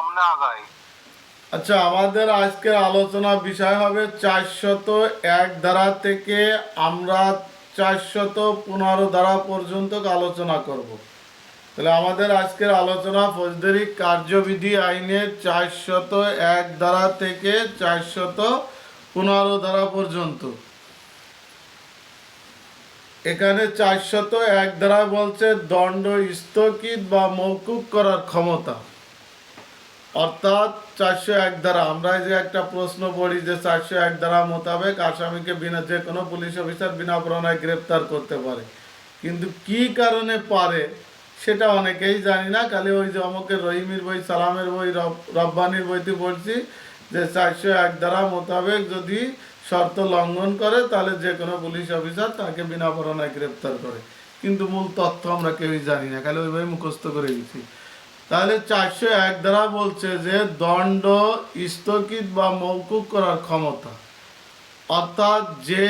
সামনে আগাই আচ্ছা আমাদের আজকের আলোচনা বিষয় হবে চারশত এক ধারা থেকে আমরা চারশত পনেরো ধারা পর্যন্ত আলোচনা করব। তাহলে আমাদের আজকের আলোচনা ফৌজদারি কার্যবিধি আইনের চারশত এক ধারা থেকে চারশত পনেরো ধারা পর্যন্ত। এখানে চারশত এক ধারা বলছে দণ্ড স্থগিত বা মৌকুব করার ক্ষমতা। অর্থাৎ চারশো এক দ্বারা। আমরা যে একটা প্রশ্ন পড়ি যে চারশো এক দ্বারা মোতাবেক আসামিকে বিনা যে কোনো পুলিশ অফিসার বিনা প্রণয় গ্রেপ্তার করতে পারে। কিন্তু কি কারণে পারে, সেটা অনেকেই জানি না। খালি ওই যে অমকের রহিমির বই, সালামের বই, রব- রব্বানির বইতে পড়ছি যে চারশো এক দ্বারা মোতাবেক যদি শর্ত লঙ্ঘন করে, তাহলে যে কোনো পুলিশ অফিসার তাকে বিনা প্রণয় গ্রেপ্তার করে। কিন্তু মূল তথ্য আমরা কেউই জানি না। খালি ওইভাবে মুখস্থ করে গেছি তাহলে চারশো এক দ্বারা বলছে যে দণ্ড স্থগিত বা মৌকুব করার ক্ষমতা। অর্থাৎ যে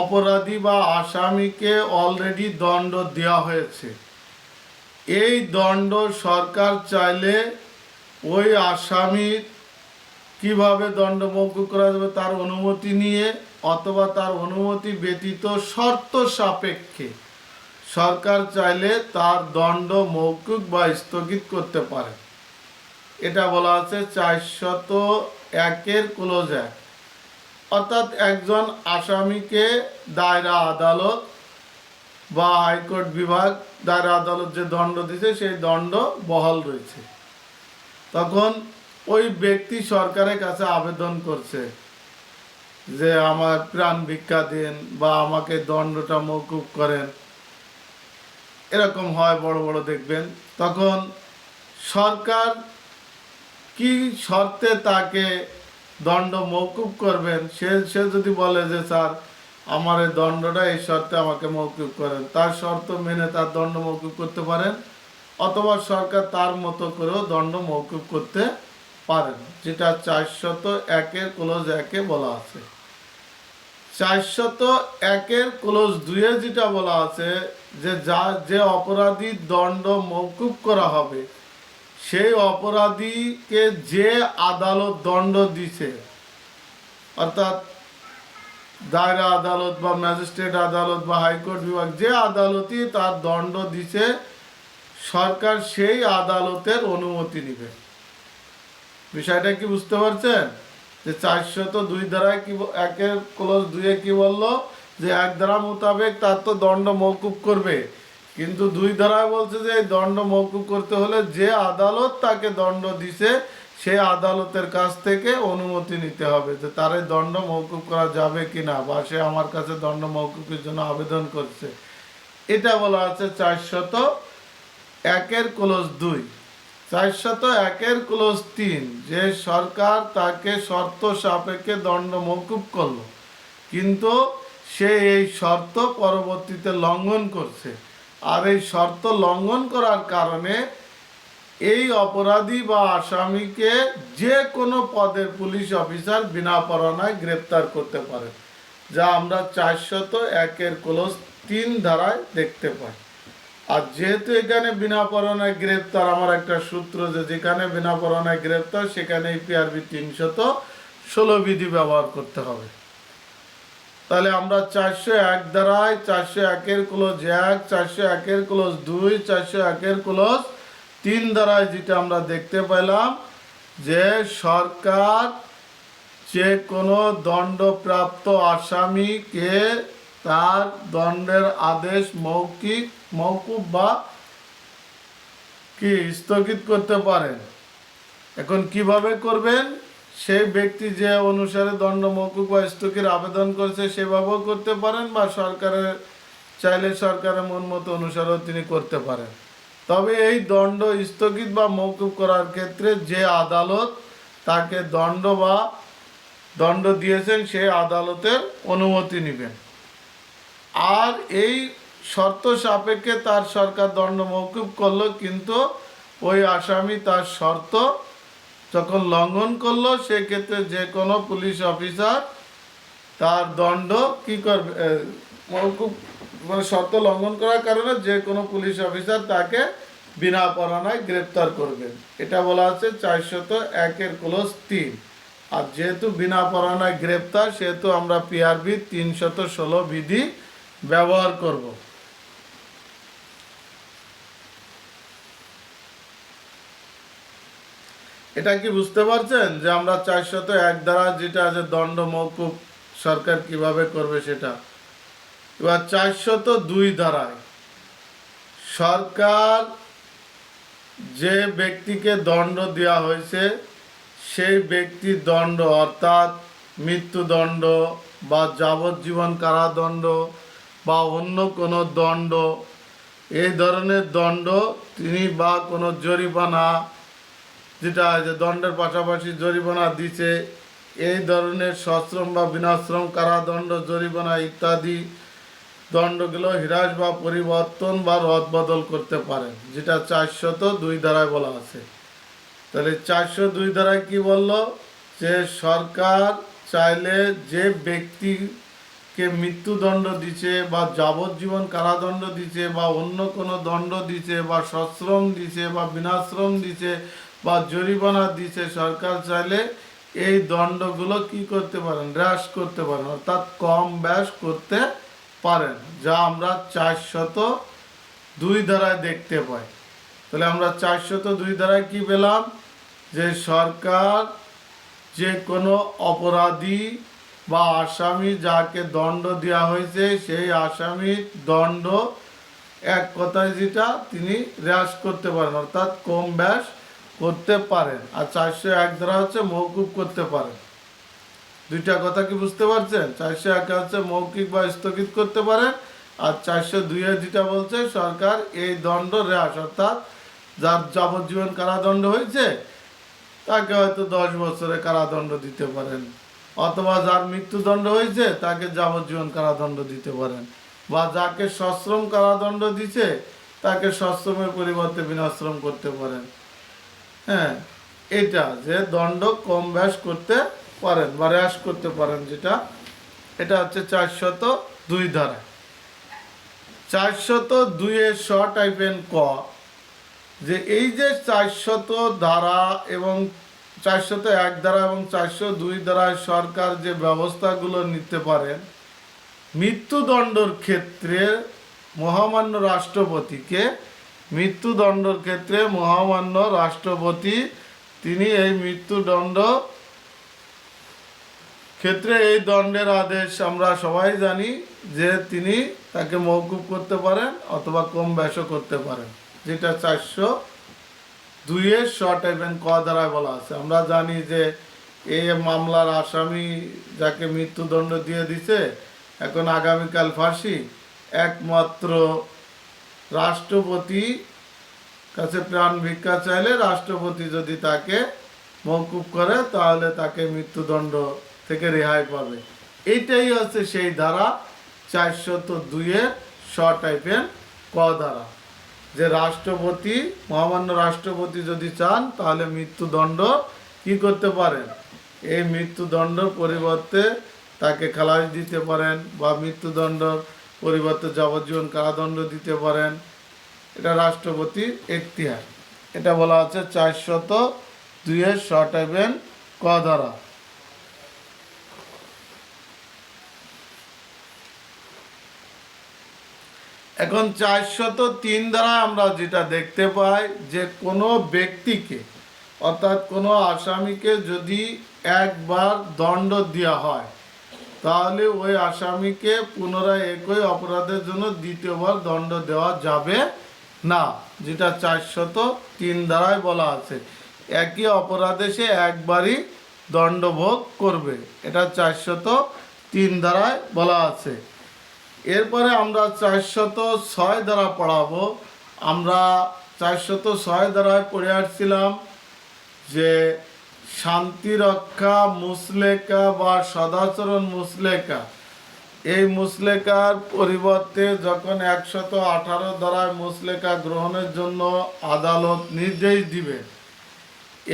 অপরাধী বা আসামিকে অলরেডি দণ্ড দেওয়া হয়েছে, এই দণ্ড সরকার চাইলে ওই আসামির কীভাবে দণ্ড মৌকুব করা যাবে তার অনুমতি নিয়ে অথবা তার অনুমতি ব্যতীত শর্ত সাপেক্ষে সরকার চাইলে তার দণ্ড মৌকুব বা স্থগিত করতে পারে। এটা বলা আছে চারশত একের ক্লোজ এক অর্থাৎ একজন আসামিকে দায়রা আদালত বা হাইকোর্ট বিভাগ দায়রা আদালত যে দণ্ড দিছে, সেই দণ্ড বহাল রয়েছে। তখন ওই ব্যক্তি সরকারের কাছে আবেদন করছে যে, আমার প্রাণ ভিক্ষা দিন বা আমাকে দণ্ডটা মৌকুব করেন। এরকম হয়, বড় বড় দেখবেন। তখন সরকার কি শর্তে তাকে দণ্ড মৌকুব করবেন? সে সে যদি বলে যে, স্যার, আমার এই দণ্ডটা এই শর্তে আমাকে মৌকুব করেন। তার শর্ত মেনে তার দণ্ড মৌকুব করতে পারেন, অথবা সরকার তার মতো করেও দণ্ড মৌকুব করতে পারেন। যেটা চারশত একের ক্লোজ একে বলা আছে। চারশত একের ক্লোজ দুয়ে যেটা বলা আছে যে যা, যে অপরাধী দণ্ড মৌকুব করা হবে, সেই অপরাধীকে যে আদালত দণ্ড দিছে, অর্থাৎ দায়রা আদালত বা ম্যাজিস্ট্রেট আদালত বা হাইকোর্ট বিভাগ, যে আদালতই তার দণ্ড দিছে, সরকার সেই আদালতের অনুমতি নেবে। বিষয়টা কি বুঝতে পারছেন? যে চারশত দুই ধারায় কি একের ক্লোজ দুয়ে কি বলল? যে এক ধারা মোতাবেক তার তো দণ্ড মৌকুব করবে। কিন্তু দুই ধারায় বলছে যে এই দণ্ড মৌকুব করতে হলে যে আদালত তাকে দণ্ড দিছে, সে আদালতের কাছ থেকে অনুমতি নিতে হবে যে তার এই দণ্ড মৌকুব করা যাবে কি না বা সে আমার কাছে দণ্ড মৌকুবের জন্য আবেদন করছে। এটা বলা আছে চারশত একের ক্লোজ দুই। চারশত একের ক্লোজ তিন। যে সরকার তাকে শর্ত সাপেক্ষে দণ্ড মকুব করল, কিন্তু সে এই শর্ত পরবর্তীতে লঙ্ঘন করছে। আর এই শর্ত লঙ্ঘন করার কারণে এই অপরাধী বা আসামিকে যে কোনো পদের পুলিশ অফিসার বিনা পরোয়ানায় গ্রেপ্তার করতে পারে, যা আমরা চারশত একের ক্লোজ তিন ধারায় দেখতে পাই। আর যেহেতু এখানে বিনা পরোয়ানায় গ্রেপ্তার, আমার একটা সূত্র যে যেখানে বিনা পরোয়ানায় গ্রেপ্তার সেখানে পিআরবি তিনশত ষোলো বিধি ব্যবহার করতে হবে। তাহলে আমরা চারশো এক দ্বারায়, চারশো একের ক্লোজ এক, চারশো একের ক্লোজ দুই, চারশো একের ক্লোজ তিন দ্বারায় যেটা আমরা দেখতে পেলাম যে সরকার যে কোনো দণ্ডপ্রাপ্ত আসামিকে তার দণ্ডের আদেশ মৌখিক মৌকুব বা কি স্থগিত করতে পারেন। এখন কীভাবে করবেন? সেই ব্যক্তি যে অনুসারে দণ্ড মৌকুব বা স্থগির আবেদন করছে সেভাবেও করতে পারেন বা সরকারের, চাইলে সরকারের মন মতো অনুসারেও তিনি করতে পারেন। তবে এই দণ্ড স্থগিত বা মৌকুব করার ক্ষেত্রে যে আদালত তাকে দণ্ড বা দণ্ড দিয়েছেন সেই আদালতের অনুমতি নেবেন। আর এই শর্ত সাপেক্ষে তার সরকার দণ্ড মৌকুব করল, কিন্তু ওই আসামি তার শর্ত যখন লঙ্ঘন করল, সেক্ষেত্রে যে কোনো পুলিশ অফিসার তার দণ্ড কি করবে মৌকুব মানে শর্ত লঙ্ঘন করার কারণে যে কোনো পুলিশ অফিসার তাকে বিনা পরানায় গ্রেপ্তার করবেন এটা বলা আছে চারশত একের ক্লোজ তিন। আর যেহেতু বিনা পরানায় গ্রেপ্তার, সেহেতু আমরা পিআরবি তিনশত ষোলো বিধি ব্যবহার করব। এটা কি বুঝতে পারছেন যে আমরা চারশত এক দ্বারা যেটা আছে দণ্ড মৌকুব সরকার কীভাবে করবে সেটা? এবার চারশত দুই দ্বারায় সরকার যে ব্যক্তিকে দণ্ড দেওয়া হয়েছে, সেই ব্যক্তির দণ্ড অর্থাৎ মৃত্যুদণ্ড বা যাবজ্জীবন কারাদণ্ড বা অন্য কোনো দণ্ড, এই ধরনের দণ্ড তিনি বা কোনো জরিমানা, যেটা যে দণ্ডের পাশাপাশি জরিমানা দিছে, এই ধরনের সশ্রম বা বিনাশ্রম, কারাদণ্ড, জরিমানা ইত্যাদি দণ্ডগুলো হ্রাস বা পরিবর্তন বা রদবদল করতে পারেন যেটা চারশত দুই ধারায় বলা আছে। তাহলে চারশো দুই ধারায় কি বলল? যে সরকার চাইলে যে ব্যক্তিকে মৃত্যুদণ্ড দিছে বা যাবজ্জীবন কারাদণ্ড দিছে বা অন্য কোনো দণ্ড দিছে বা সশ্রম দিছে বা বিনাশ্রম দিছে বা জরিমানা দিছে, সরকার চাইলে এই দণ্ডগুলো কি করতে পারেন? হ্রাস করতে পারেন, অর্থাৎ কম ব্যাস করতে পারেন, যা আমরা চারশত দুই ধারায় দেখতে পাই। তাহলে আমরা চারশত দুই ধারায় কি পেলাম? যে সরকার যে কোনো অপরাধী বা আসামি যাকে দণ্ড দেওয়া হয়েছে, সেই আসামির দণ্ড এক কথায় যেটা তিনি হ্রাস করতে পারেন, অর্থাৎ কম ব্যাস করতে পারেন। আর চারশো এক ধারা হচ্ছে মৌকুব করতে পারেন। দুইটা কথা কি বুঝতে পারছেন? চারশো এক হচ্ছে মৌখিক বা স্থগিত করতে পারেন, আর চারশো দুইয়ে যেটা বলছে, সরকার এই দণ্ড হ্রাস, অর্থাৎ যার যাবজ্জীবন কারাদণ্ড হয়েছে, তাকে হয়তো দশ বছরে কারাদণ্ড দিতে পারেন। অথবা যার মৃত্যুদণ্ড হয়েছে, তাকে যাবজ্জীবন কারাদণ্ড দিতে পারেন। বা যাকে সশ্রম কারাদণ্ড দিছে, তাকে সশ্রমের পরিবর্তে বিনাশ্রম করতে পারেন। হ্যাঁ এটা যে দণ্ড কম ব্যাস করতে পারেন বা হ্রাস করতে পারেন যেটা, এটা হচ্ছে চারশত দুই ধারা। চারশত দুইয়ের শ টাইপেন ক, যে এই যে চারশত ধারা এবং চারশত এক ধারা এবং চারশো দুই দ্বারা সরকার যে ব্যবস্থাগুলো নিতে পারেন মৃত্যুদণ্ডর ক্ষেত্রে মহামান্য রাষ্ট্রপতিকে, মৃত্যুদণ্ডর ক্ষেত্রে মহামান্য রাষ্ট্রপতি, তিনি এই মৃত্যুদণ্ড ক্ষেত্রে এই দণ্ডের আদেশ আমরা সবাই জানি যে তিনি তাকে মৌকুব করতে পারেন অথবা কম ব্যাসও করতে পারেন, যেটা চারশো দুইয়ের শর্ট এবং ক দ্বারায় বলা আছে। আমরা জানি যে এই মামলার আসামি যাকে মৃত্যুদণ্ড দিয়ে দিছে, এখন আগামীকাল ফাঁসি। একমাত্র রাষ্ট্রপতি কাছে প্রাণ ভিক্ষা চাইলে রাষ্ট্রপতি যদি তাকে মৌকুব করে, তাহলে তাকে মৃত্যুদণ্ড থেকে রেহাই পাবে। এইটাই হচ্ছে সেই ধারা চারশত দুইয়ের শ টাইপের ক ধারা যে রাষ্ট্রপতি, মহামান্য রাষ্ট্রপতি যদি চান, তাহলে মৃত্যুদণ্ড কি করতে পারেন? এই মৃত্যুদণ্ড পরিবর্তে তাকে খালাস দিতে পারেন বা মৃত্যুদণ্ড পরিবর্তে যাবজ্জীবন কারাদণ্ড দিতে পারেন। এটা রাষ্ট্রপতির এখতিয়ার। এটা বলা আছে চারশত দুইয়ের শর্ট এভেন ক ধারা এখন চারশত তিন দ্বারা আমরা যেটা দেখতে পাই যে কোনো ব্যক্তিকে, অর্থাৎ কোনো আসামিকে যদি একবার দণ্ড দেওয়া হয়, তাহলে ওই আসামিকে পুনরায় একই অপরাধের জন্য দ্বিতীয়বার দণ্ড দেওয়া যাবে না, যেটা চারশত তিন দ্বারায় বলা আছে। একই অপরাধে সে একবারই দণ্ডভোগ করবে, এটা চারশত তিন দ্বারায় বলা আছে। এরপরে আমরা চারশত ছয় দ্বারা পড়াবো। আমরা চারশত ছয় দ্বারায় পড়ে আসছিলাম যে শান্তি রক্ষা মুসলেকা বা সদাচরণ মুসলেকা। এই মুসলেকার পরিবর্তে যখন একশত আঠারো দ্বারায় মুসলেকা গ্রহণের জন্য আদালত নির্দেশ দিবে,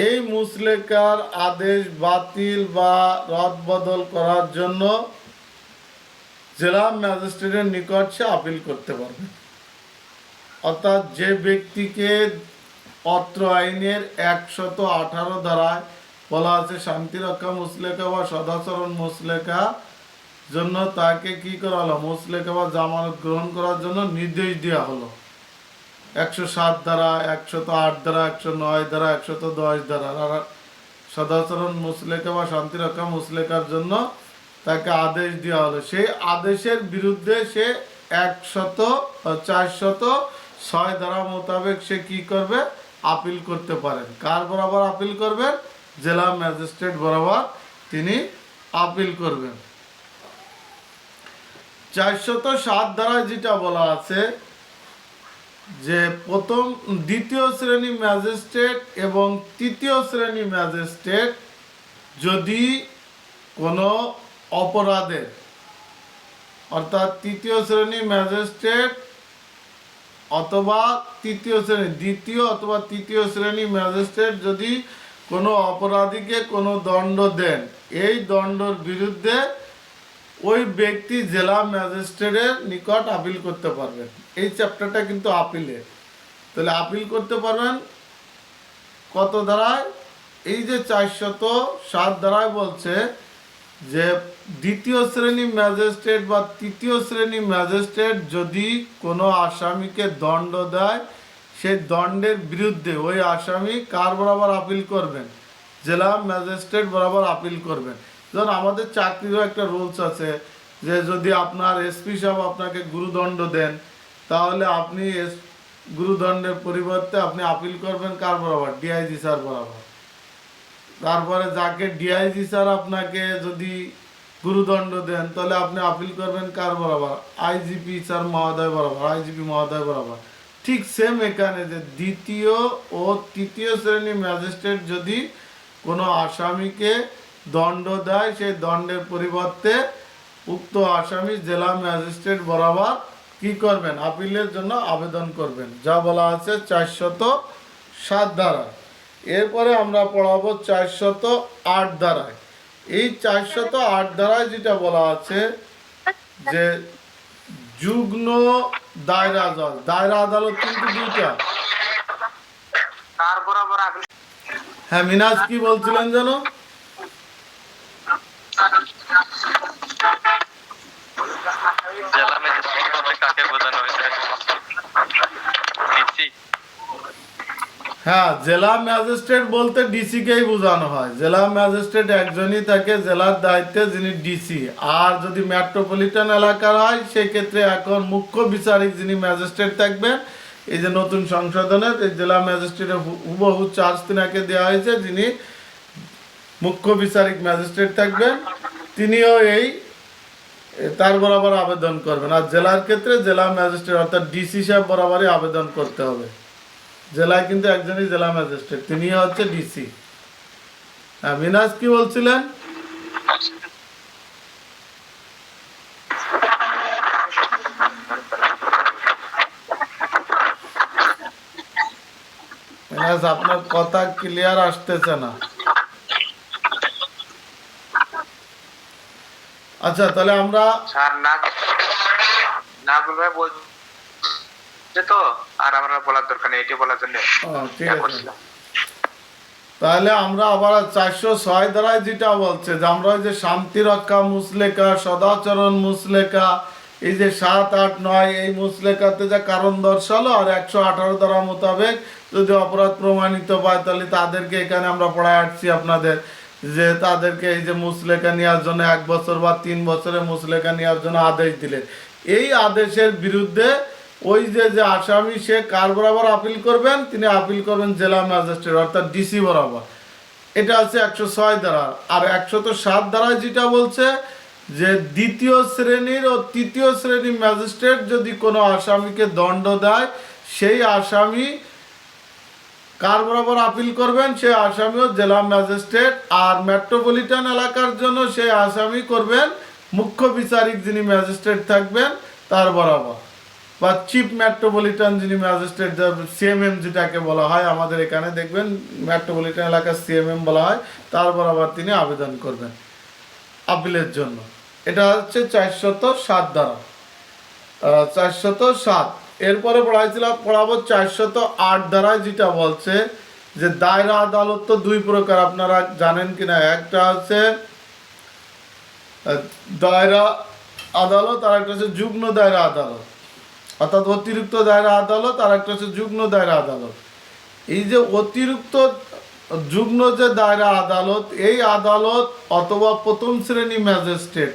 এই মুসলেকার আদেশ বাতিল বা রদবদল করার জন্য জেলা ম্যাজিস্ট্রেটের নিকট সে আপিল করতে পারবে। অর্থাৎ যে ব্যক্তিকে অত্র আইনের একশত আঠারো ধারায় বলা আছে শান্তিরক্ষা মুসলেখা বা সদাচরণ মুসলেখা জন্য তাকে কি করা হলো? মুসলেখা বা জামানত গ্রহণ করার জন্য নির্দেশ দেওয়া হলো। একশো সাত ধারা, একশত আট ধারা, একশো নয় ধারা, একশত দশ আর সদাচরণ মুসলেখা বা শান্তিরক্ষা মুসলেখার জন্য তাকে আদেশ দেওয়া হলো। সেই আদেশের বিরুদ্ধে সে একশত চারশত ছয় ধারা মোতাবেক সে কি করবে? আপিল করতে পারেন। কার বরাবর আপিল করবেন? জেলা ম্যাজিস্ট্রেট বরাবর তিনি আপিল করবেন। চারশত সাত ধারায় যেটা বলা আছে যে প্রথম, দ্বিতীয় শ্রেণি ম্যাজিস্ট্রেট এবং তৃতীয় শ্রেণি ম্যাজিস্ট্রেট যদি কোনো অপরাধের, অর্থাৎ তৃতীয় শ্রেণি ম্যাজিস্ট্রেট অথবা তৃতীয় শ্রেণি, দ্বিতীয় অথবা তৃতীয় শ্রেণি ম্যাজিস্ট্রেট যদি কোনো অপরাধীকে কোনো দণ্ড দেন, এই দণ্ডর বিরুদ্ধে ওই ব্যক্তি জেলা ম্যাজিস্ট্রেটের নিকট আপিল করতে পারবেন। এই চ্যাপ্টারটা কিন্তু আপিলের তাহলে আপিল করতে পারবেন কত ধারায়? এই যে চারশত সাত ধারায় বলছে যে দ্বিতীয় শ্রেণি ম্যাজিস্ট্রেট বা তৃতীয় শ্রেণি ম্যাজিস্ট্রেট যদি কোনো আসামিকে দণ্ড দেয়, সেই দণ্ডের বিরুদ্ধে ওই আসামি কার বরাবর আপিল করবেন? জেলা ম্যাজিস্ট্রেট বরাবর আপিল করবেন। ধরুন আমাদের চাকরিরও একটা রুলস আছে যে যদি আপনার এসপি সাহেব আপনাকে গুরুদণ্ড দেন, তাহলে আপনি গুরুদণ্ডের পরিবর্তে আপনি আপিল করবেন কার বরাবর? ডিআইজি স্যার বরাবর। তারপরে যাকে ডিআইজি স্যার আপনাকে যদি গুরুদণ্ড দেন, তাহলে আপনি আপিল করবেন কার বরাবর? আইজিপি স্যার মহোদয় বরাবর আইজিপি মহোদয় বরাবর। ঠিক সেম এখানে যে দ্বিতীয় ও তৃতীয় শ্রেণি ম্যাজিস্ট্রেট যদি কোনো আসামিকে দণ্ড দেয়, সেই দণ্ডের পরিবর্তে উক্ত আসামি জেলা ম্যাজিস্ট্রেট বরাবর কি করবেন? আপিলের জন্য আবেদন করবেন। যা বলা আছে চারশত সাত ধারায় এরপরে আমরা পড়াবো চারশত আট ধারায় এই চারশত আট ধারায় যেটা বলা আছে যে যুগ্ন দায়রা আদালত দায়রা আদালত কিন্তু দুইটা। হ্যাঁ মিনাজ কি বলছিলেন যেন? জেলা কাকে বোঝানো হয়েছে? হ্যাঁ জেলা ম্যাজিস্ট্রেট বলতে ডিসিকেই বোঝানো হয়। জেলা ম্যাজিস্ট্রেট একজনই থাকে, জেলার দায়িত্বে যিনি ডিসি আর যদি মেট্রোপলিটন এলাকার হয় সেই ক্ষেত্রে এখন মুখ্য বিচারিক যিনি ম্যাজিস্ট্রেট থাকবেন, এই যে নতুন সংশোধনের, এই জেলা ম্যাজিস্ট্রেটের হুবহু চার্জ তিনাকে দেওয়া হয়েছে, যিনি মুখ্য বিচারিক ম্যাজিস্ট্রেট থাকবেন, তিনিও এই, তার বরাবর আবেদন করবেন। আর জেলার ক্ষেত্রে জেলা ম্যাজিস্ট্রেট অর্থাৎ ডিসি সাহেব বরাবরই আবেদন করতে হবে। জেলায় কিন্তু একজনই জেলা ম্যাজিস্ট্রেট তিনি হচ্ছে ডিসি। মিনাজ কি বলছিলেন? আপনার কথা ক্লিয়ার আসতেছে না। আচ্ছা তাহলে আমরা স্যার না নাগুল ভাই বলছে তো? আর আমার বলার দরকার নেই এটি বলার জন্য তাহলে আমরা আবার চারশো ছয় যেটা বলছে যে আমরা ওই যে শান্তি রক্ষা মুসলেখা সদাচরণ মুসলেখা এই যে সাত আট নয় এই মুসলেখাতে যা কারণ দর্শালো আর একশো আঠারো ধারা মোতাবেক যদি অপরাধ প্রমাণিত পায় তাহলে তাদেরকে এখানে আমরা পড়ায় আসছি আপনাদের যে তাদেরকে এই যে মুসলেখা নেওয়ার জন্য এক বছর বা তিন বছরে মুসলেখা নেওয়ার জন্য আদেশ দিলেন এই আদেশের বিরুদ্ধে ওই যে যে আসামি সে কার বরাবর আপিল করবেন, তিনি আপিল করবেন জেলা ম্যাজিস্ট্রেট অর্থাৎ ডিসি বরাবর। এটা আছে একশো ছয় ধারা। আর একশো তো সাত ধারায় যেটা বলছে, যে দ্বিতীয় শ্রেণির ও তৃতীয় শ্রেণির ম্যাজিস্ট্রেট যদি কোনো আসামিকে দণ্ড দেয়, সেই আসামি কার বরাবর আপিল করবেন সে আসামিও জেলা ম্যাজিস্ট্রেট আর মেট্রোপলিটন এলাকার জন্য সেই আসামি করবেন মুখ্য বিচারিক যিনি ম্যাজিস্ট্রেট থাকবেন, তার বরাবর। বা চিফ মেট্রোপলিটন যিনি ম্যাজিস্ট্রেট সিএমএম যেটাকে বলা হয়, আমাদের এখানে দেখবেন মেট্রোপলিটন এলাকার সিএমএম বলা হয়, তার বরাবর তিনি আবেদন করবেন আপিলের জন্য। এটা হচ্ছে চারশত সাত দ্বারা। চারশত সাত। এরপরে পড়াইছিলাম পড়াবো চারশত আট দ্বারায় যেটা বলছে যে দায়রা আদালত তো দুই প্রকার, আপনারা জানেন কিনা? একটা হচ্ছে দায়রা আদালত আর একটা হচ্ছে যুগ্ম দায়রা আদালত। অর্থাৎ অতিরিক্ত দায়রা আদালত আর একটা হচ্ছে যুগ্ম দায়রা আদালত। এই যে অতিরিক্ত যুগ্ম যে দায়রা আদালত, এই আদালত অথবা প্রথম শ্রেণি ম্যাজিস্ট্রেট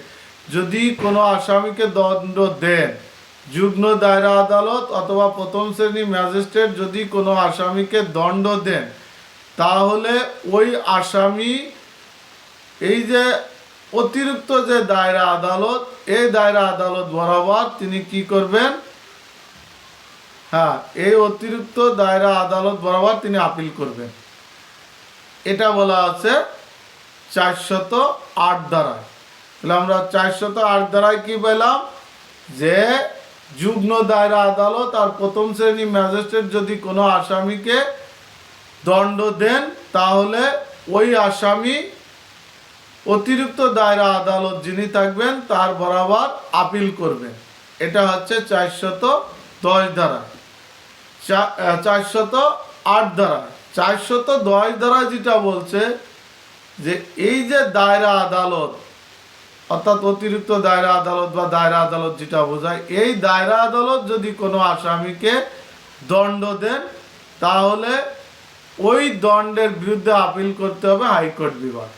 যদি কোনো আসামিকে দণ্ড দেন, যুগ্ম দায়রা আদালত অথবা প্রথম শ্রেণি ম্যাজিস্ট্রেট যদি কোনো আসামিকে দণ্ড দেন, তাহলে ওই আসামি, এই যে অতিরিক্ত যে দায়রা আদালত, এই দায়রা আদালত বরাবর তিনি কি করবেন? হ্যাঁ এই অতিরিক্ত দায়রা আদালত বরাবর তিনি আপিল করবেন। এটা বলা আছে চারশত আট দ্বারায় তাহলে আমরা চারশত আট দ্বারায় কি পেলাম? যে যুগ্ম দায়রা আদালত আর প্রথম শ্রেণি ম্যাজিস্ট্রেট যদি কোনো আসামিকে দণ্ড দেন, তাহলে ওই আসামি অতিরিক্ত দায়রা আদালত যিনি থাকবেন, তার বরাবর আপিল করবেন। এটা হচ্ছে চারশত দশ দ্বারা চারশত আট দ্বারা। চারশত দশ দ্বারা যেটা বলছে যে এই যে দায়রা আদালত, অর্থাৎ অতিরিক্ত দায়রা আদালত বা দায়রা আদালত যেটা বোঝায়, এই দায়রা আদালত যদি কোনো আসামিকে দণ্ড দেন, তাহলে ওই দণ্ডের বিরুদ্ধে আপিল করতে হবে হাইকোর্ট বিভাগ,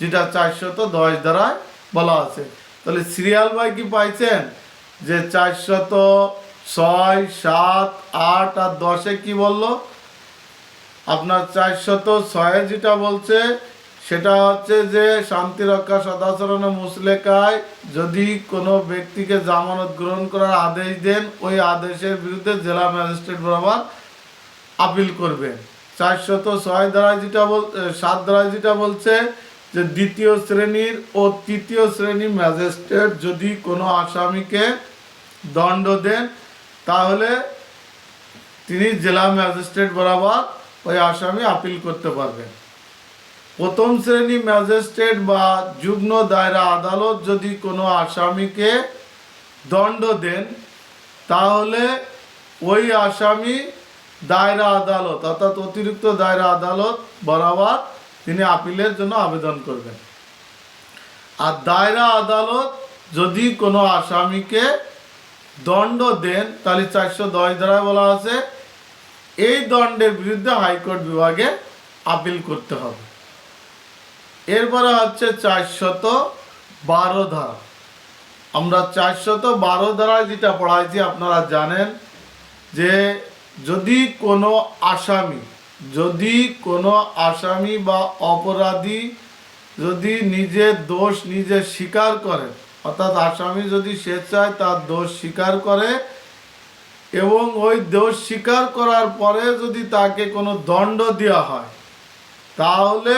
যেটা চারশত দশ দ্বারায় বলা আছে। তাহলে সিরিয়াল বাই কি পাইছেন? যে চারশত ছয়, সাত, আট আর দশে কি বলল? আপনার চারশত ছয়ে যেটা বলছে, সেটা হচ্ছে যে শান্তি রক্ষা সদাচরণ মুসলেকায় যদি কোনো ব্যক্তিকে জামানত গ্রহণ করার আদেশ দেন, ওই আদেশের বিরুদ্ধে জেলা ম্যাজিস্ট্রেট বরাবর আপিল করবেন চারশত ছয় দ্বারা যেটা বল সাত দ্বারা যেটা বলছে যে দ্বিতীয় শ্রেণির ও তৃতীয় শ্রেণির ম্যাজিস্ট্রেট যদি কোনো আসামিকে দণ্ড দেন তাহলে তিনি জেলা ম্যাজিস্ট্রেট বরাবর ওই আসামি আপিল করতে পারবেন। প্রথম শ্রেণি ম্যাজিস্ট্রেট বা যুগ্ম দায়রা আদালত যদি কোনো আসামিকে দণ্ড দেন, তাহলে ওই আসামি দায়রা আদালত, অর্থাৎ অতিরিক্ত দায়রা আদালত বরাবর তিনি আপিলের জন্য আবেদন করবেন। আর দায়রা আদালত যদি কোনো আসামিকে দণ্ড দেন, তাহলে চারশো দশ ধারায় বলা আছে, এই দণ্ডের বিরুদ্ধে হাইকোর্ট বিভাগে আপিল করতে হবে। এরপরে হচ্ছে চারশত বারো ধারা। আমরা চারশত বারো ধারায় যেটা পড়াইছি, আপনারা জানেন যে যদি কোনো আসামি, যদি কোনো আসামি বা অপরাধী যদি নিজের দোষ নিজে স্বীকার করে অর্থাৎ আসামি যদি স্বেচ্ছায় তার দোষ স্বীকার করে এবং ওই দোষ স্বীকার করার পরে যদি তাকে কোনো দণ্ড দেওয়া হয়, তাহলে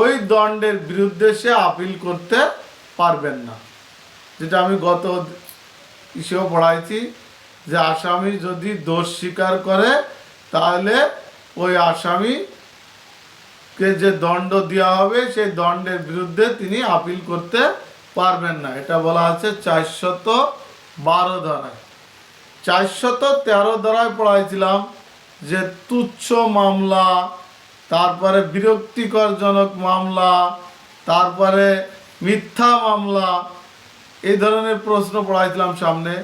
ওই দণ্ডের বিরুদ্ধে সে আপিল করতে পারবেন না। যেটা আমি গত ইসেও পড়াইছি যে আসামি যদি দোষ স্বীকার করে, তাহলে ওই আসামিকে যে দণ্ড দেওয়া হবে, সেই দণ্ডের বিরুদ্ধে তিনি আপিল করতে পারবেন না। এটা বলা আছে চারশত বারো ধারায়। চারশত তেরো দ্বারায় পড়াইছিলাম যে তুচ্ছ মামলা, তারপরে বিরক্তিকরজনক মামলা, তারপরে মিথ্যা মামলা, এই ধরনের প্রশ্ন পড়াইছিলাম সামনে।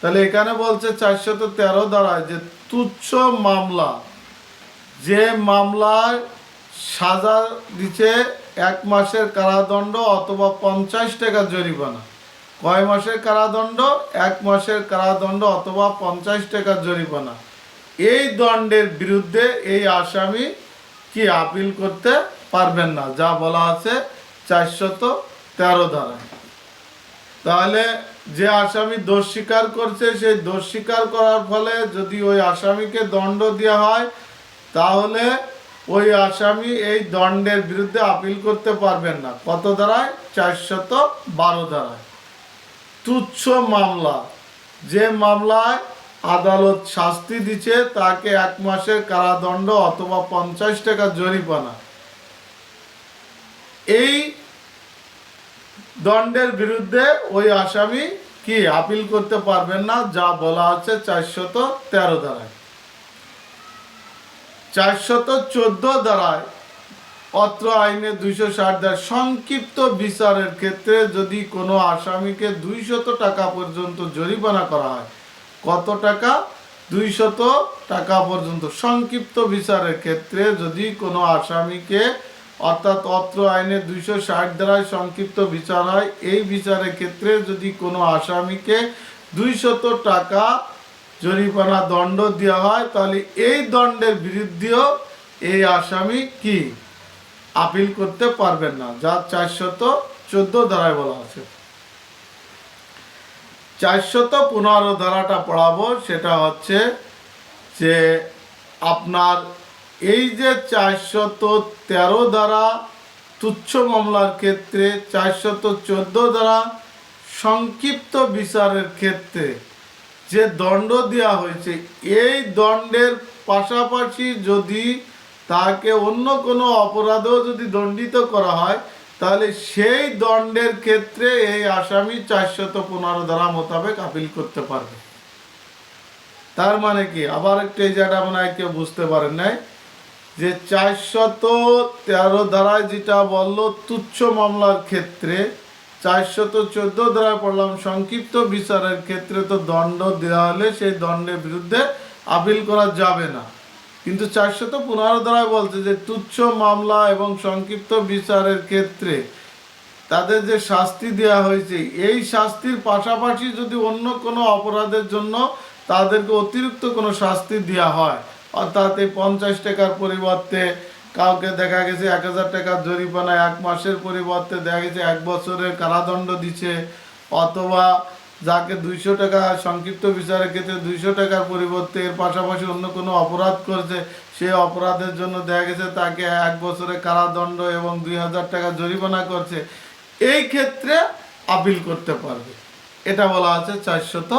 তাহলে এখানে বলছে চারশত তেরো দ্বারায় যে তুচ্ছ মামলা, যে মামলায় সাজা দিচ্ছে এক মাসের কারাদণ্ড অথবা পঞ্চাশ টাকা জরিমানা। কয় মাসের কারাদণ্ড? এক মাসের কারাদণ্ড অথবা পঞ্চাশ টাকা জরিমানা। এই দণ্ডের বিরুদ্ধে এই আসামি কি আপিল করতে পারবেন না? যা বলা আছে চারশত তেরো ধারায় তাহলে যে আসামি দোষ স্বীকার করছে, সেই দোষ স্বীকার করার ফলে যদি ওই আসামিকে দণ্ড দেওয়া হয়, তাহলে ওই আসামি এই দণ্ডের বিরুদ্ধে আপিল করতে পারবেন না। কত ধারায়? চারশত বারো ধারায়। তুচ্ছ মামলা। যে মামলায় আদালত শাস্তি দিচ্ছে, তাকে এক মাসের কারাদণ্ড অথবা পঞ্চাশ টাকা জরিমানা। এই দণ্ডের বিরুদ্ধে ওই আসামি কি আপিল করতে পারবেন না, যা বলা আছে চারশত তেরো দ্বারায় চারশত চোদ্দ দ্বারায় অত্র আইনে দুইশো ষাট দ্বারা সংক্ষিপ্ত বিচারের ক্ষেত্রে যদি কোনো আসামিকে দুইশত টাকা পর্যন্ত জরিমানা করা হয়, কত টাকা? দুইশত টাকা পর্যন্ত। সংক্ষিপ্ত বিচারের ক্ষেত্রে যদি কোনো আসামিকে, অর্থাৎ অত্র আইনে দুইশো ষাট দ্বারায় সংক্ষিপ্ত বিচার হয়, এই বিচারের ক্ষেত্রে যদি কোনো আসামিকে দুইশত টাকা জরিমানা দণ্ড দেওয়া হয়, তাহলে এই দণ্ডের বিরুদ্ধেও এই আসামি কি? আপিল করতে পারবেন না। যা চারশত চোদ্দ ধারায় বলা আছে। চারশত পনেরো ধারাটা পড়াবো। সেটা হচ্ছে যে আপনার এই যে চারশত তেরো দ্বারা তুচ্ছ মামলার ক্ষেত্রে, চারশত চোদ্দ দ্বারা সংক্ষিপ্ত বিচারের ক্ষেত্রে যে দণ্ড দেওয়া হয়েছে, এই দণ্ডের পাশাপাশি যদি তাকে অন্য কোনো অপরাধেও যদি দণ্ডিত করা হয়, তাহলে সেই দণ্ডের ক্ষেত্রে এই আসামি চারশত পনেরো ধারা মোতাবেক আপিল করতে পারবে। তার মানে কি? আবার একটু এই জায়গাটা মনে হয় কেউ বুঝতে পারেন নাই, যে চারশত তেরো ধারায় যেটা বলল, তুচ্ছ মামলার ক্ষেত্রে চারশত চোদ্দ ধারায় পড়লাম। সংক্ষিপ্ত বিচারের ক্ষেত্রে তো দণ্ড দেওয়া হলে সেই দণ্ডের বিরুদ্ধে আপিল করা যাবে না। কিন্তু চারশত পনেরো ধারায় বলছে যে, তুচ্ছ মামলা এবং সংক্ষিপ্ত বিচারের ক্ষেত্রে তাদের যে শাস্তি দেওয়া হয়েছে, এই শাস্তির পাশাপাশি যদি অন্য কোনো অপরাধের জন্য তাদেরকে অতিরিক্ত কোনো শাস্তি দেওয়া হয়, অর্থাৎ এই পঞ্চাশ টাকার পরিবর্তে কাউকে দেখা গেছে এক হাজার টাকার জরিমানা এক মাসের পরিবর্তে দেখা গেছে এক বছরের কারাদণ্ড দিচ্ছে, অথবা যাকে দুইশো টাকা সংক্ষিপ্ত বিচারের ক্ষেত্রে দুইশো টাকার পরিবর্তে এর পাশাপাশি অন্য কোনো অপরাধ করছে সে অপরাধের জন্য দেখা গেছে তাকে এক বছরের কারাদণ্ড এবং দুই হাজার টাকা জরিমানা করছে। এই ক্ষেত্রে আপিল করতে পারবে। এটা বলা আছে চারশত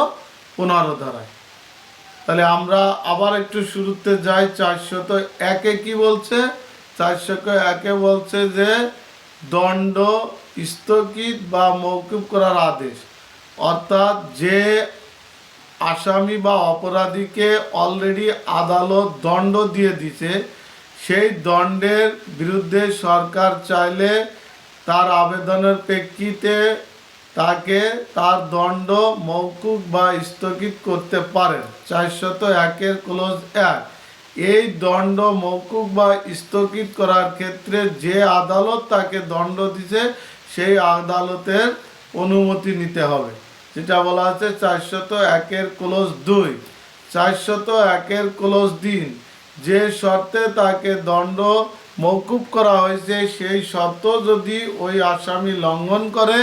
পনেরো ধারায়। তাহলে আমরা আবার একটু শুরুতে যাই, চারশত একে কি বলছে? চারশত একে বলছে যে দণ্ড স্থগিত বা মৌকুব করার আদেশ। অর্থাৎ যে আসামি বা অপরাধীকে অলরেডি আদালত দণ্ড দিয়ে দিছে, সেই দণ্ডের বিরুদ্ধে সরকার চাইলে তার আবেদনের প্রেক্ষিতে তাকে তার দণ্ড মৌকুব বা স্থগিত করতে পারেন। চারশত একের ক্লোজ এক। এই দণ্ড মৌকুব বা স্থগিত করার ক্ষেত্রে যে আদালত তাকে দণ্ড দিছে, সেই আদালতের অনুমতি নিতে হবে। যেটা বলা আছে, চারশত একের ক্লোজ দুই। চারশত একের ক্লোজ দিন যে শর্তে তাকে দণ্ড মৌকুব করা হয়েছে, সেই শর্ত যদি ওই আসামি লঙ্ঘন করে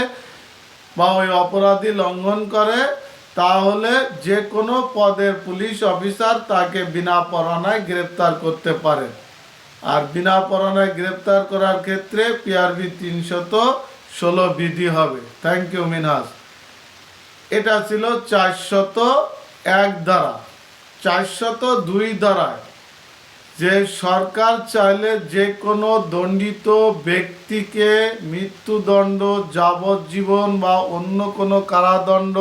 বা ওই অপরাধী লঙ্ঘন করে তাহলে যে কোনো পদের পুলিশ অফিসার তাকে বিনা পরানায় গ্রেপ্তার করতে পারে। আর বিনা পরানায় গ্রেপ্তার করার ক্ষেত্রে পিআরবি তিনশত ষোলো বিধি হবে। থ্যাংক ইউ মিনহাস এটা ছিল চারশত এক দ্বারা চারশত দুই দ্বারায় যে সরকার চাইলে যে কোনো দণ্ডিত ব্যক্তিকে মৃত্যুদণ্ড, যাবজ্জীবন বা অন্য কোনো কারাদণ্ড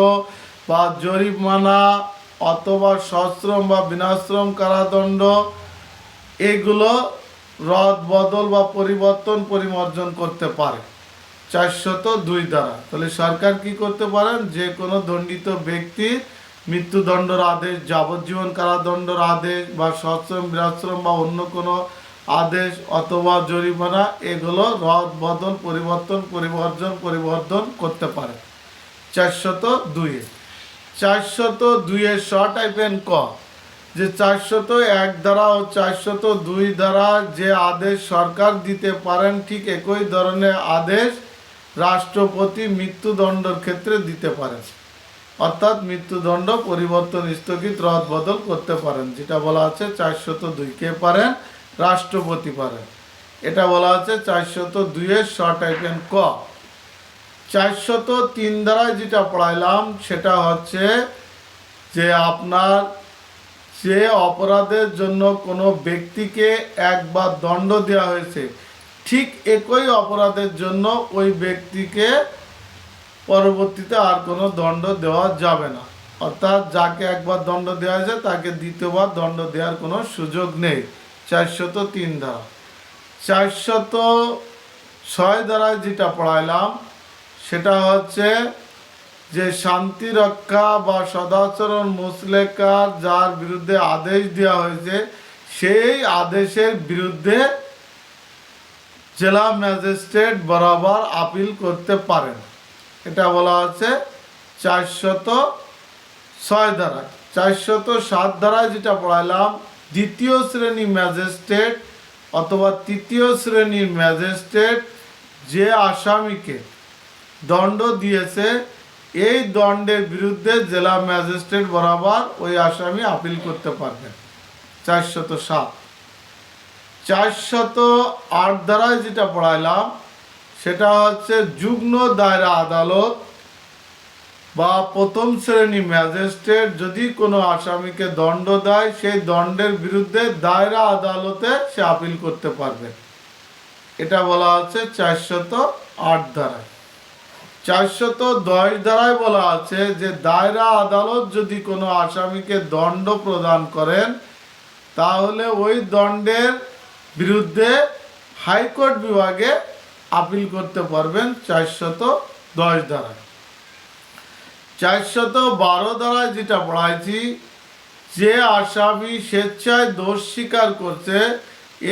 বা জরিমানা অথবা সশ্রম বা বিনাশ্রম কারাদণ্ড, এগুলো রদ, বদল বা পরিবর্তন, পরিমার্জন করতে পারে। চারশত দুই দ্বারা। তাহলে সরকার কি করতে পারেন? যে কোনো দণ্ডিত ব্যক্তির মৃত্যুদণ্ডের আদেশ, যাবজ্জীবন কারাদণ্ডের আদেশ বা সশ্রম বিরাশ্রম বা অন্য কোনো আদেশ অথবা জরিমানা, এগুলো রদ, বদল, পরিবর্তন পরিবর্জন পরিবর্তন করতে পারে। চারশত দুইয়ে। চারশত দুইয়ের শ টাইপেন ক। যে চারশত এক দ্বারা ও চারশত দুই দ্বারা যে আদেশ সরকার দিতে পারেন, ঠিক একই ধরনের আদেশ রাষ্ট্রপতি মৃত্যুদণ্ডের ক্ষেত্রে দিতে পারেন। অর্থাৎ মৃত্যুদণ্ড পরিবর্তন স্থগিত, রদ বদল করতে পারেন। যেটা বলা আছে চারশত দুই কে পারেন, রাষ্ট্রপতি পারেন। এটা বলা আছে চারশত দুইয়ের শ টাইপেন ক। চারশত তিন দ্বারা যেটা পড়াইলাম, সেটা হচ্ছে যে আপনার যে অপরাধের জন্য কোনো ব্যক্তিকে একবার দণ্ড দেওয়া হয়েছে, ঠিক একই অপরাধের জন্য ওই ব্যক্তিকে পরবর্তীতে আর কোনো দণ্ড দেওয়া যাবে না। অর্থাৎ যাকে একবার দণ্ড দেওয়া হয়েছে, তাকে দ্বিতীয়বার দণ্ড দেওয়ার কোনো সুযোগ নেই, চারশত তিন ধারা চারশত ছয় ধারায় যেটা পড়াইলাম সেটা হচ্ছে যে শান্তি রক্ষা বা সদাচরণ মুসলেকার যার বিরুদ্ধে আদেশ দেওয়া হয়েছে, সেই আদেশের বিরুদ্ধে জেলা ম্যাজিস্ট্রেট বরাবর আপিল করতে পারেন। এটা বলা হচ্ছে চারশত ছয় ধারায় চারশত সাত ধারায় যেটা পড়াইলাম, দ্বিতীয় শ্রেণি ম্যাজিস্ট্রেট অথবা তৃতীয় শ্রেণির ম্যাজিস্ট্রেট যে আসামিকে দণ্ড দিয়েছে। এই দণ্ডের বিরুদ্ধে জেলা ম্যাজিস্ট্রেট বরাবর ওই আসামি আপিল করতে পারবেন। চারশত সাত। চারশত আট ধারায় যেটা পড়াইলাম, সেটা হচ্ছে যুগ্ম দায়রা আদালত বা প্রথম শ্রেণি ম্যাজিস্ট্রেট যদি কোনো আসামিকে দণ্ড দেয়, সেই দণ্ডের বিরুদ্ধে দায়রা আদালতে সে আপিল করতে পারবে। এটা বলা হচ্ছে চারশত আট ধারায় চারশত দশ ধারায় বলা আছে যে দায়রা আদালত যদি কোনো আসামিকে দণ্ড প্রদান করেন, তাহলে ওই দণ্ডের বিরুদ্ধে হাইকোর্ট বিভাগে আপিল করতে পারবেন চারশত দশ ধারায় চারশত বারো ধারায় যেটা পড়াইছি, যে আসামি স্বেচ্ছায় দোষ স্বীকার করছে,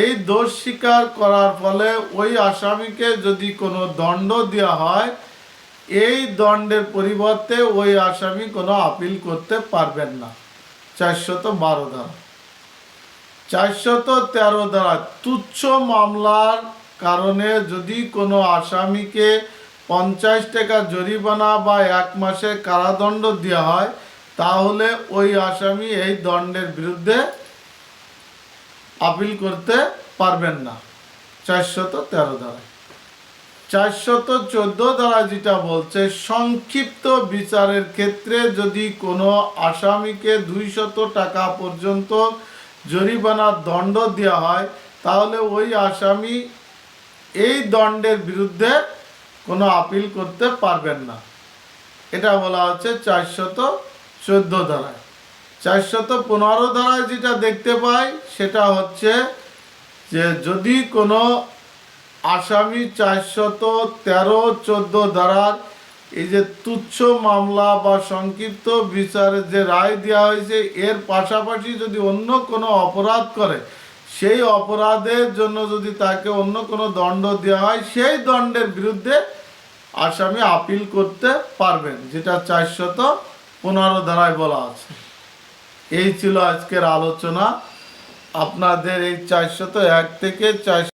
এই দোষ স্বীকার করার ফলে ওই আসামিকে যদি কোনো দণ্ড দেওয়া হয় এই দণ্ডের পরিবর্তে ওই আসামি কোনো আপিল করতে পারবেন না। চারশত বারো ধারা। চারশত তেরো দ্বারা তুচ্ছ মামলার কারণে যদি কোনো আসামিকে পঞ্চাশ টাকা জরিমানা বা এক মাসের কারাদণ্ড দেওয়া হয়, তাহলে ওই আসামি এই দণ্ডের বিরুদ্ধে আপিল করতে পারবেন না। চারশত তেরো দ্বারা চারশত চোদ্দ দ্বারা যেটা বলছে, সংক্ষিপ্ত বিচারের ক্ষেত্রে যদি কোনো আসামিকে দুইশত টাকা পর্যন্ত জরিমানার দণ্ড দেওয়া হয়, তাহলে ওই আসামি এই দণ্ডের বিরুদ্ধে কোনো আপিল করতে পারবেন না। এটা বলা হচ্ছে চারশত চোদ্দ ধারায় চারশত পনেরো ধারায় যেটা দেখতে পাই, সেটা হচ্ছে যে যদি কোনো আসামি চারশত তেরো, চোদ্দ ধারার এই যে তুচ্ছ মামলা বা সংক্ষিপ্ত বিচারে যে রায় দেওয়া হয়েছে, এর পাশাপাশি যদি অন্য কোনো অপরাধ করে, সেই অপরাধের জন্য যদি তাকে অন্য কোনো দণ্ড দেওয়া হয়, সেই দণ্ডের বিরুদ্ধে আসামি আপিল করতে পারবেন, যেটা চারশত পনেরো ধারায় বলা আছে। এই ছিল আজকের আলোচনা। আপনাদের এই চারশত এক থেকে চারশো